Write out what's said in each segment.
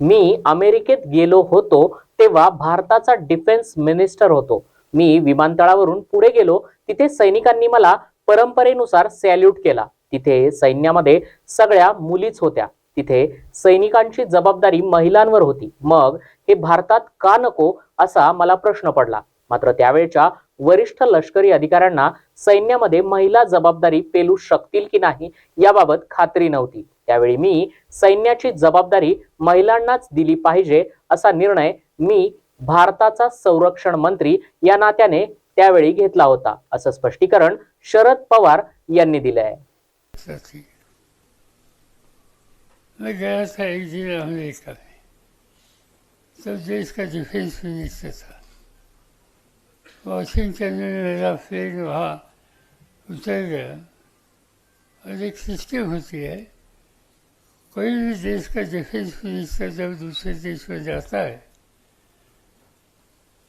मी अमेरिकेत गेलो होतो तेव्हा भारताचा डिफेन्स मिनिस्टर होतो. मी विमानतळावरून पुढे गेलो तिथे सैनिकांनी मला परंपरेनुसार सॅल्यूट केला. तिथे सैन्यामध्ये सगळ्या मुलीच होत्या. तिथे सैनिकांची जबाबदारी महिलांवर होती. मग हे भारतात का नको असा मला प्रश्न पडला. मात्र त्यावेळच्या वरिष्ठ लष्करी अधिकाऱ्यांना सैन्यामध्ये महिला जबाबदारी पेलू शकतील की नाही याबाबत खात्री नव्हती. त्यावेळी मी सैन्याची जबाबदारी महिलांनाच दिली पाहिजे असा निर्णय मी भारताचा संरक्षण मंत्री या नात्याने त्यावेळी घेतला होता असं स्पष्टीकरण शरद पवार यांनी दिलं आहे साथी तब देश का डिफेंस मिनिस्टर था वॉशिंगटन में मेरा प्लेन वहाँ उतर गया. और एक सिस्टम होती है कोई भी देश का डिफेंस मिनिस्टर जब दूसरे देश में जाता है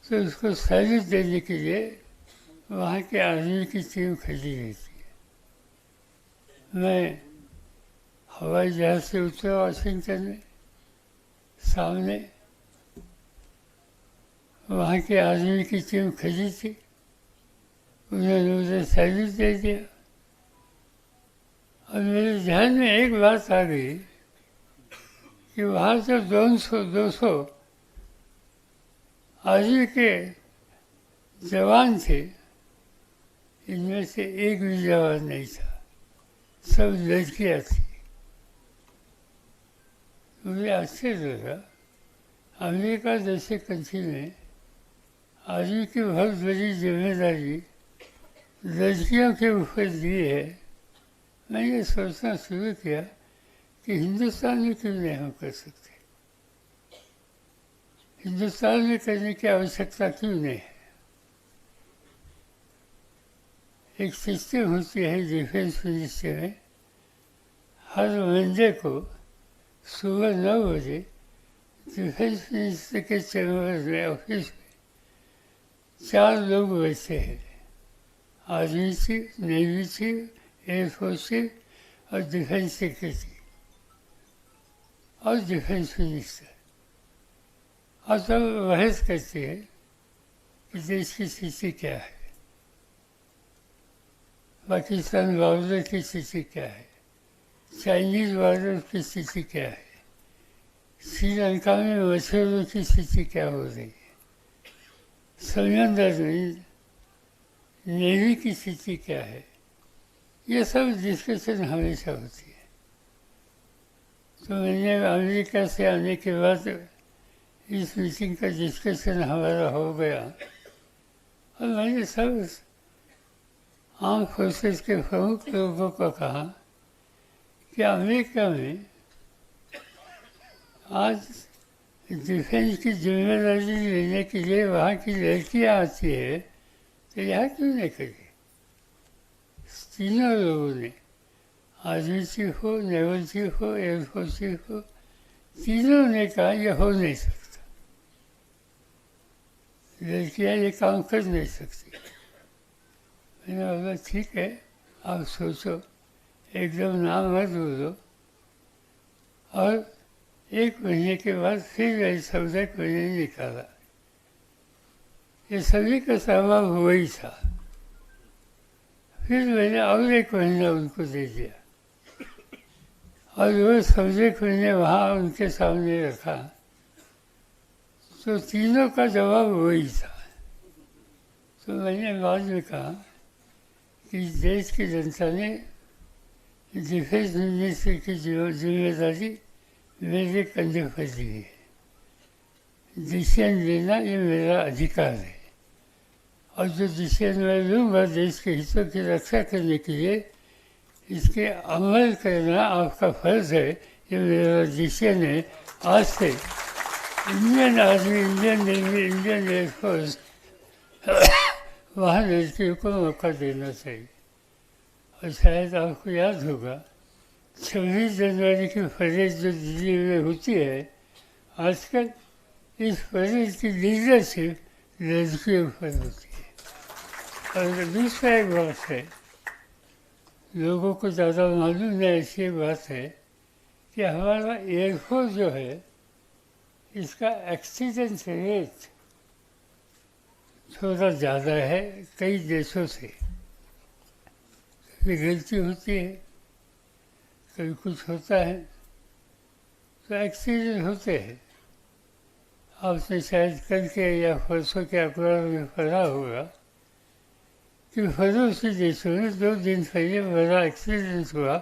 तो उसको सैल्यूट देने के लिए वहाँ के आर्मी की टीम खड़ी रहती है। मैं हवाई जहाज़ से उतरा वाशिंगटन में, सामने वहाँ के आदमी की टीम खड़ी थी। उन्होंने मुझे सैल्यूट दे दिया। और मेरे ध्यान में एक बात आ गई। कि वहाँ तो दो सौ दो सौ आर्मी के जवान थे। इनमें से एक भी जवान नहीं था। सब लड़कियाँ थी। मुझे आश्चर्य लगा अमेरिका जैसे कंट्री में आदमी की बहुत बड़ी ज़िम्मेदारी लड़कियों के ऊपर दी है। मैं ये सोचना शुरू किया कि हिंदुस्तान में क्यों नहीं हम कर सकते? हिंदुस्तान में करने की आवश्यकता क्यों नहीं है? एक सिस्टम होती है, डिफेंस मिनिस्ट्री में हर मंडे को सुबह नौ बजे डिफेंस मिनिस्टर के चैम्बर में ऑफ़िस में चार लोग बैठे हैं। Army chief, navy chief air force chief और डिफेंस सेक्रेटरी। और डिफेंस मिनिस्टर और तब बहस करते हैं कि देश की स्थिति क्या है। पाकिस्तान बॉर्डर की स्थिति क्या है। चाइनीज़ बॉर्डर की स्थिति क्या है। श्रीलंका में मछुआरों की स्थिति क्या हो रही है। समंदर में नेवी की स्थिति क्या है। ये सब डिस्कशन हमेशा होती है। तो मैंने अमेरिका से आने के बाद इस मीटिंग का डिस्कशन हमारा हो गया। और मैंने सब आम फोर्सेस के प्रमुख लोगों को कहा कि अमेरिका में आज डिफेंस की ज़िम्मेदारी लेने के लिए वहाँ की लड़कियाँ आती है तो यहाँ क्यों नहीं करी? तीनों लोगों ने आर्मी हो नेवल हो एयरफोर्स हो, तीनों ने कहा यह हो नहीं सकता। लड़कियाँ ये काम कर नहीं सकती। मैंने बोला, ठीक है, आप सोचो, एकदम नाम मत बोलो। और एक महीने के बाद फिर ये सब्जेक्ट मैंने निकाला। ये सभी का स्वभाव वही था। फिर मैंने और एक महीना उनको दे दिया। और वो सब्जेक्ट मैंने वहाँ उनके सामने रखा। तो तीनों का जवाब वही था। तो मैंने बाद में कहा कि देश की जनता ने डिफेंस मिनिस्टर की ज़िम्मेदारी मेरे कंधे पर दी है। डिसीज़न लेना ये मेरा अधिकार है। और जो डिसीज़न मैं लूँगा देश के हितों की रक्षा करने के लिए इसके अमल करना आपका फ़र्ज़ है ये मेरा डिसीज़न है आज से Indian army, Indian navy, Indian air force वहाँ लड़कियों को मौका देना चाहिए। और शायद आपको याद होगा, छब्बीस जनवरी की परेड जो दिल्ली में होती है, आजकल इस परेड की लीडरशिप लड़कियों पर होती है। और दूसरा एक बात है लोगों को ज़्यादा मालूम नहीं, ऐसी बात है कि हमारा एयरफोर्स जो है, इसका एक्सीडेंट रेट थोड़ा ज़्यादा है कई देशों से। कभी गलती होती है, कभी कुछ होता है तो एक्सीडेंट होते हैं। आपने शायद कल के या परसों के अखबार में पढ़ा होगा कि पड़ोसी देशों में दो दिन पहले बड़ा एक्सीडेंट हुआ